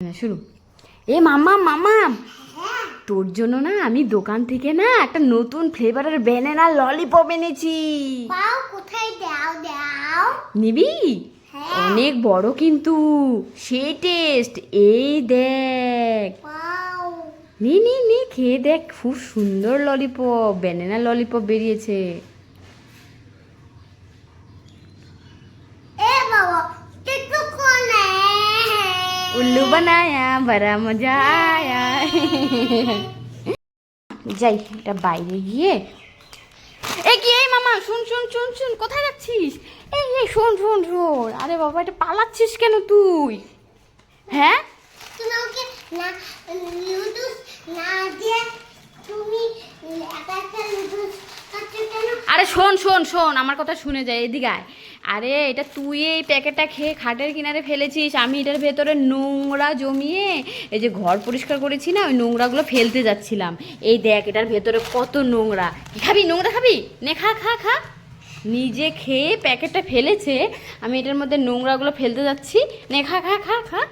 হ্যাঁ, শুরু। এ মামা মামা তোর জন্য না আমি দোকান থেকে না একটা নতুন ফ্লেভারের ব্যানানা ললিপপ এনেছি। পাও কোথায়? দাও দাও। নিবি? হ্যাঁ। অনেক বড় কিন্তু। সেই টেস্ট এই দেখ। নি নি নি খেয়ে দেখ খুব সুন্দর ললিপপ ব্যানানা ললিপপ বেরিয়েছে। এ বাবা উল্লু বানায়া বড়া মজা আয়া যাই এটা বাইরে গিয়ে এ কি এই মামা শুন শুন শুন শুন কোথায় যাচ্ছিস এই এই শোন শুন শুন আরে বাবা এটা পালাচ্ছিস কেন তুই হ্যাঁ তুমি ওকে না নুডলস না দিয়ে আরে শোন শোন শোন, আমার কথা শুনে যায় এদিকে আয়। আরে এটা তুই এই প্যাকেটটা খেয়ে খাটের কিনারে ফেলেছিস, আমি এটার ভেতরে নোংরা জমিয়ে এই যে ঘর পরিষ্কার করেছি না, ওই নোংরাগুলো ফেলতে যাচ্ছিলাম। এই দেখ, এটার ভেতরে কত নোংরা। খাবি? নোংরা খাবি? নে, খা খা খা। নিজে খেয়ে প্যাকেটটা ফেলেছে, আমি এটার মধ্যে নোংরাগুলো ফেলতে যাচ্ছি। নে, খা খা খা খা।